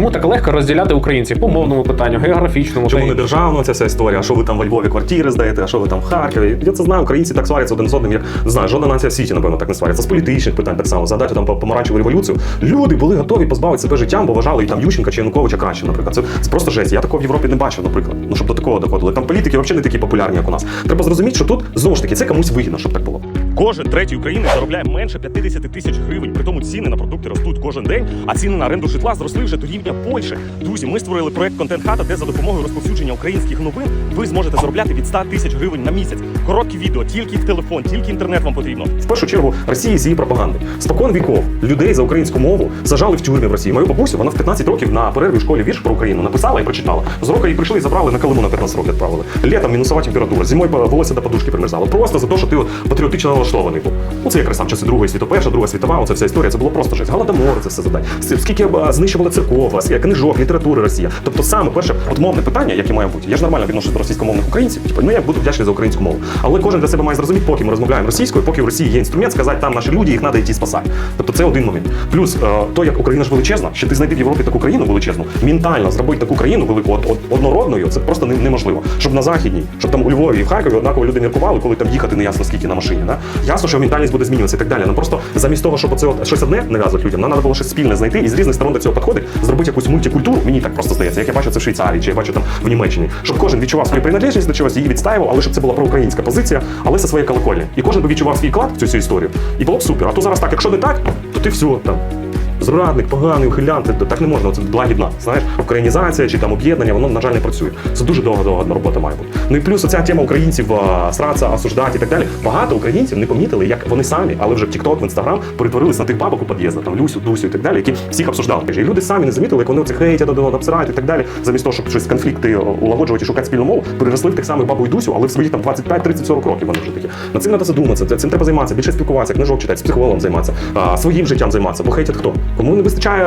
Чому так легко розділяти українців по мовному питанню, географічному Чому та не й- державна ця вся історія? А що ви там во Львові квартири здаєте, а що ви там в Харкові? Я це знаю, українці так сваряться один з одним. Я не знаю, жодна нація в світі, напевно, так не сваряться. З політичних питань так само. Згадайте там по- помаранчеву революцію. Люди були готові позбавити себе життям, бо вважали і там Ющенка чи Януковича краще, наприклад. Це, це просто жесть. Я такого в Європі не бачив, наприклад. Ну щоб до такого доходили. Там політики взагалі не такі популярні, як у нас. Треба зрозуміти, що тут знову ж таки це комусь вигідно, щоб так було. Кожен третій українець заробляє менше 50 тисяч гривень. При тому ціни на продукти ростуть кожен день, а ціни на оренду житла зросли вже до рівня Польщі. Друзі, ми створили проект Контент Хата, де за допомогою розповсюдження українських новин ви зможете заробляти від 100 тисяч гривень на місяць. Короткі відео, тільки в телефон, тільки інтернет вам потрібно. В першу чергу Росії з її пропаганди. Спокон віков людей за українську мову сажали в тюрмі в Росії. Мою бабусю вона в 15 років на перерві в школі вірш про Україну написала і прочитала. З року її прийшли і забрали на Колиму на 15 років відправили. Літом мінусова температура, зимою волосся до подушки примерзало. Просто за те, що ти от патріотично налаштований був. Ну це якраз там часи Другої світу, перша, друга світова, оця вся історія. Це було просто жесть. Голодомор, це все задань. Скільки б, знищували церков, а, книжок, літератури Росія. Тобто саме перше, от мовне питання, яке має бути. Я ж нормально відношусь до російськомовних українців. Типу, ну я буду вдячний за українську мову. Але кожен для себе має зрозуміти, поки ми розмовляємо російською, поки в Росії є інструмент, сказати там наші люди, їх треба йти спасати. Тобто це один момент. Плюс е, то, як Україна ж величезна, що ти знайти в Європі таку країну величезну, ментально зробити таку країну велику от, от, однородною, це просто неможливо. Щоб на західній, щоб там у Львові і в Харкові однаково люди міркували, коли там їхати не ясно скільки на машині. Да? Ясно, що ментальність буде змінюватися і так далі. Ну просто замість того, щоб оце от щось одне нав'язувати людям, нам треба було щось спільне знайти і з різних сторон до цього підходить, зробити якусь мультикультуру. Мені так просто здається, як я бачу це в Швейцарії, чи я бачу там в Німеччині, щоб кожен відчував свою приналежність до чогось, її відстаював, але щоб це була проукраїнська позиція, але зі своєї колокольні. І кожен би відчував свій вклад в цю всю історію. І було б супер. А то зараз так, якщо не так, то ти все там. Зрадник, поганий, ухилянт, так не можна. Це благідна. Знаєш, українізація чи там об'єднання, воно на жаль не працює. Це дуже довга довга робота має бути. Ну і плюс оця тема українців сраться, осуждати і так далі. Багато українців не помітили, як вони самі, але вже в TikTok, в Instagram перетворились на тих бабок у під'їздах, там Люсю, Дусю і так далі, які всіх обсуждали. І люди самі не замітили, як вони оце хейтять обсирають і так далі. Замість того, щоб щось конфлікти улагоджувати і шукати спільну мову, переросли в тих самих бабу і Дусю, але в свої там 25, 30, 40 років вони вже такі. Над цим треба задуматися. Цим треба займатися, більше спілкуватися, книжок читати, з психологом займатися, своїм життям займатися. Бо хейтять хто? Кому не вистачає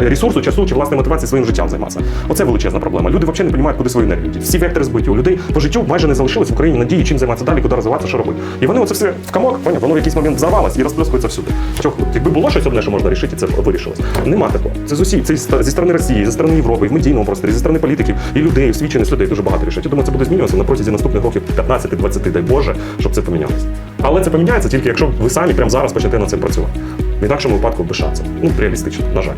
е, ресурсу, часу чи власної мотивації своїм життям займатися. Оце величезна проблема. Люди взагалі не розуміють, куди свою енергію. Всі вектори збиті. У людей по життю майже не залишилось в Україні надії, чим займатися далі, куди розвиватися, що робити. І вони оце все в камок, поняв, воно в якийсь момент взорвалось і розплескується всюди. Чого? Якби було щось одне, що можна рішити, це вирішилось. Нема такого. Це з усі, це зі сторони Росії, зі сторони Європи, в медійному просторі, зі сторони політиків і людей, освічених людей дуже багато рішать. Я думаю, це буде змінюватися на протязі наступних років 15-20, дай Боже, щоб це помінялося. Але це поміняється тільки якщо ви самі прямо зараз почнете над цим працювати. В інакшому випадку пишаться. Ну, реалістично, на жаль.